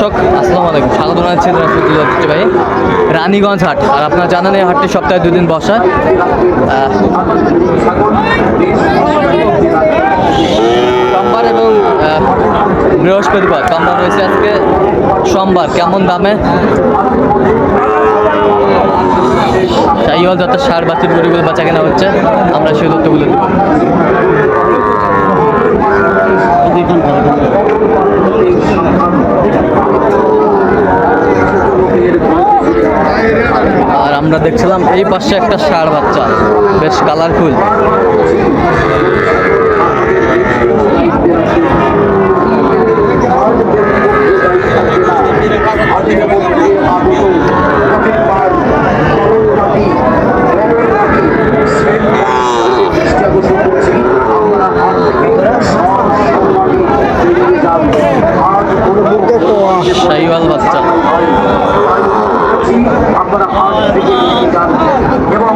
দর্শক, আসসালামু আলাইকুম। স্বাগত জানাচ্ছি রাজপুতুল ভাই রানীগঞ্জ হাট। আর আপনারা জানেন এই হাটটি সপ্তাহে দুদিন বসা। সোমবার এবং বৃহস্পতিবার। সোমবার রয়েছে আজকে সোমবার। কেমন দামে? শাহিওয়াল যত সার বাচ্চার গরুগুলো বাচ্চা কেনা হচ্ছে, আমরা সেই তথ্যগুলো দেবো। আমরা দেখছিলাম এই পাশে একটা ষাঁড় বাচ্চা বেশ কালারফুল বাচ্চা আপনারা হাট থেকে নিয়ে যান এবং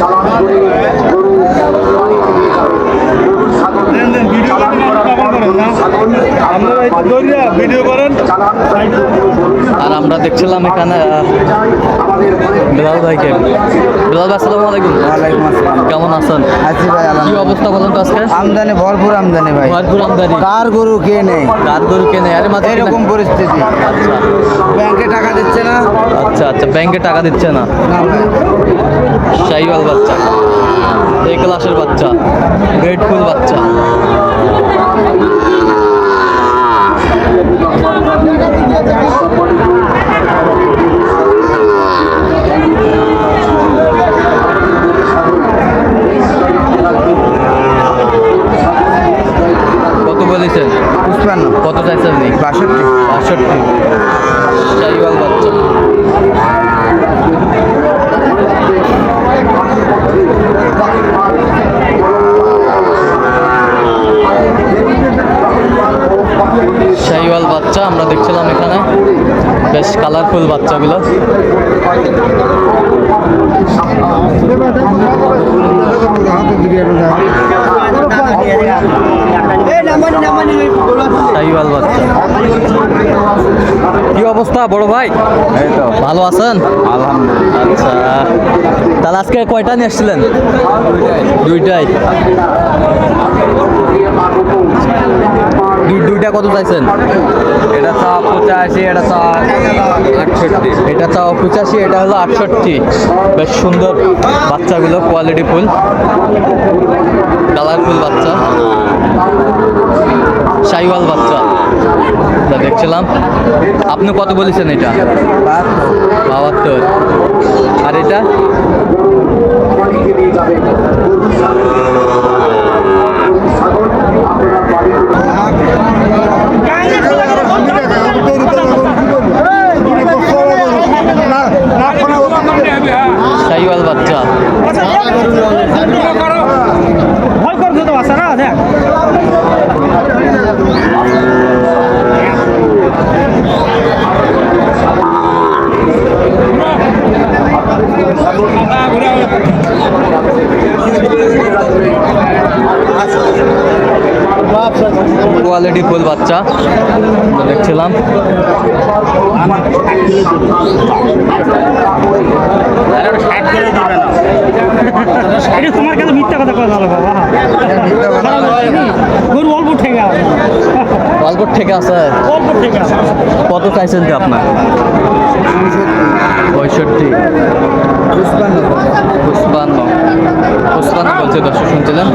চালান করে গরু বাড়ি নিয়ে যান গরু ছাগল চালান করার পর গরু ছাগল আপনারা ভিডিও করেন চালান সহিত গরু ছাগল আর আমরা দেখছিলাম এখানে আহ, যায় আমাদের বিলাল ভাইকে। বিলাল ভাই আসসালামু আলাইকুম। ওয়ালাইকুম আসসালাম। কেমন আছেন? আছি ভাই কি অবস্থা বলেন তো আজকে? আমদানি ভরপুর আমদানি ভাই। ভরপুর আমদানি। কার গরু কে নেই? গাদ গরু কেনে আরে মাঝে এরকম পরিস্থিতি। আচ্ছা। ব্যাংকে টাকা দিচ্ছে না? আচ্ছা আচ্ছা। ব্যাংকে টাকা দিচ্ছে না। শাহিওয়াল বাচ্চা। এই ক্লাসের বাচ্চা। গ্রেটফুল বাচ্চা। কালারফুল বাচ্চাগুলো। বাচ্চা। কি অবস্থা বড় ভাই? ভালো আছেন? আলহামদুলিল্লাহ। আচ্ছা। তাহলে আজকে কয়টা নিয়ে এসেছিলেন দুইটাই। দুইটা কত চাইছেন? এটা তো পঁচাশি এটা তো আটষট্টি। এটা চাও পঁচাশি এটা হলো আটষট্টি। বেশ সুন্দর বাচ্চাগুলো কোয়ালিটি ফুল। কালারফুল বাচ্চা। সাইওয়াল বাচ্চা যা দেখছিলাম। আপনি কত বলেছেন এটা? বাহাত্তর। আর এটা? Yeah. কোয়ালিটি ফুল বাচ্চা দেখছিলাম। তোমার কাছে মিথ্যা কথা কথা ভালো বাবা? গরু অল্প ঠেকে অল্প থেকে আছে? অল্প ঠেকে কত চাইছেন যে আপনার? পঁয়ষট্টি। পুষ্পান্ন পুষ্পান্ন পুষ্পান্ন বলছে দর্শক শুনছিলেন?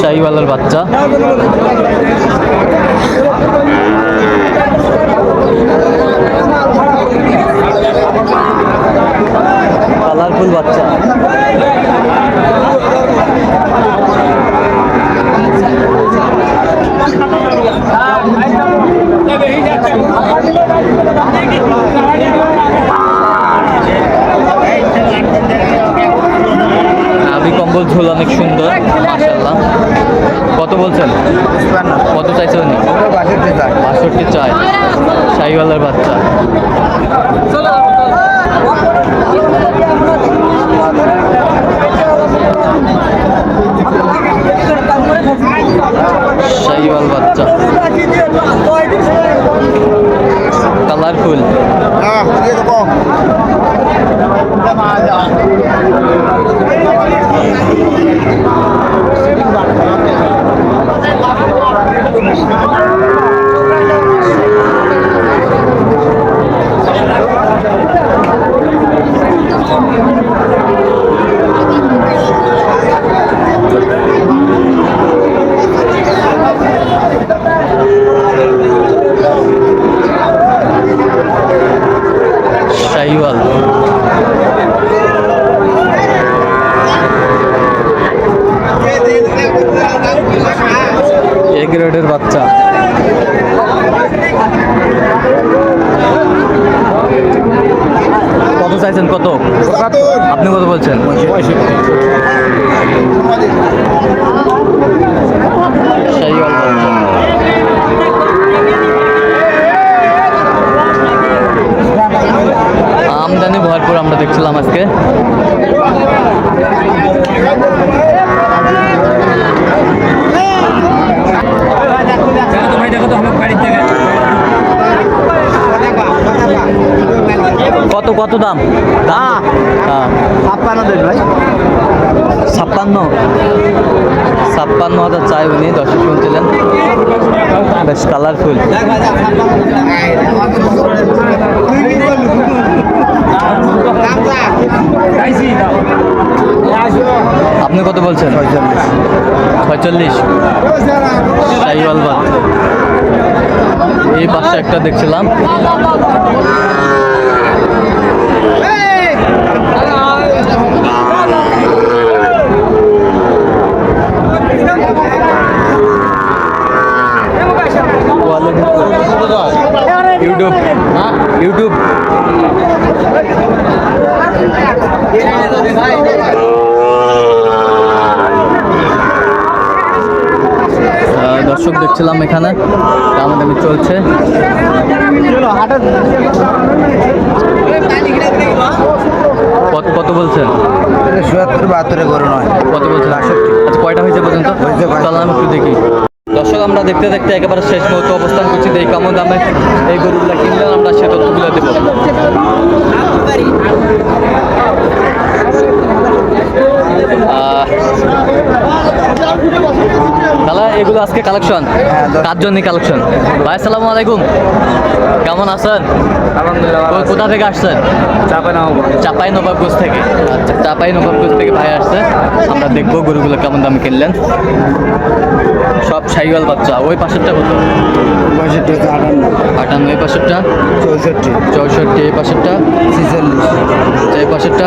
শাহিওয়ালার বাচ্চা। কালারফুল বাচ্চা নাভি কম্বল ঝোল অনেক সুন্দর মাশাআল্লাহ। কত বলছেন? কত চাইছে উনি? বাষট্টি চাই। শাহিওয়ালার বাচ্চা। বাচ্চা। কালারফুল শাহিওয়াল এ গ্রেডের বাচ্চা কত চাইছেন কত? আপনি কত বলছেন? শাহিওয়াল বাচ্চা আমদানি ভরপুর আমরা দেখছিলাম আজকে ভাই দেখো তো আমার বাড়ির থেকে কত কত দাম? দাম? হ্যাঁ। ছাপ্পান্ন দেন ভাই। ছাপ্পান্ন? ছাপ্পান্ন হাজার চাই উনি দর্শক শুনছিলেন। বেশ কালারফুল আপনি কত বলছেন? ছয়চল্লিশ বাদ। এই পাশে একটা দেখছিলাম। দর্শক দেখছিলাম এখানে। দামাদামি চলছে। কত কত বলছেন চুয়াত্তর বাহাত্তরে গরু নয়। কত বলছেন আচ্ছা কয়টা হয়েছে পর্যন্ত? আমি একটু দেখি। দর্শক আমরা দেখতে দেখতে একেবারে শেষ মুহূর্তে অবস্থান করছি। এই কেমন দামে এই গরুগুলো কিনলেন আমরা সে তথ্যগুলো দেবো। আহ, এগুলো আজকে কালেকশন কার জন্য কালেকশন ভাই আসসালামু আলাইকুম। কেমন আছেন? আলহামদুলিল্লাহ কোথা থেকে আসছেন? চাপে নাও চাপাই নবাবগঞ্জ থেকে। আচ্ছা চাপাই নবাবগঞ্জ থেকে ভাই আসছে। আমরা দেখব গরুগুলো কেমন দামে কিনলেন। সব সাইওয়াল বাচ্চা। ওই পাশেরটা কত? পঁয়ষট্টি আটান্ন। আটান্ন এই পাশেরটা? চৌষট্টি। চৌষট্টি এই পাশেরটা? ছিচল্লিশ। এই পাশেরটা?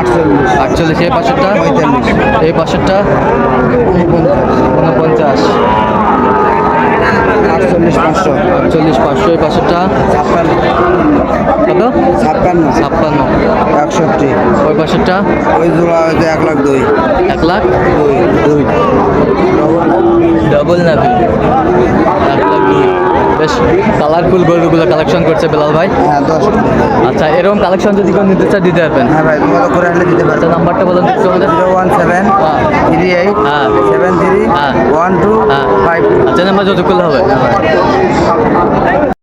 আটচল্লিশ। আটচল্লিশ এই পাশেরটা? পঁয়তাল্লিশ। এই পাশেরটা? আটচল্লিশ পাঁচশো। আটচল্লিশ পাঁচশো এই পাশেরটা ছাপ্পান্ন। কত? ছাপ্পান্ন। ছাপ্পান্ন। একষট্টি। ওই পাশেরটা ওই জোড়া হচ্ছে এক লাখ দুই। এক লাখ? দুই। দুই। ডবল নাভি এক লাখ দুই। বেশ কালারফুল গরুগুলো কালেকশন করছে বেলাল ভাই। হ্যাঁ দশ আচ্ছা এরকম কালেকশন যদি কেউ নিতে চায় দিতে পারবেন। হ্যাঁ ভাই তোমাদের করে আসলে দিতে আচ্ছা নাম্বারটা বলুন একটু আমাদের। জিরো ওয়ান সেভেন হ্যাঁ। থ্রি এইট হ্যাঁ। Seven three. One two five আচ্ছা নাম্বার যত করলে হবে।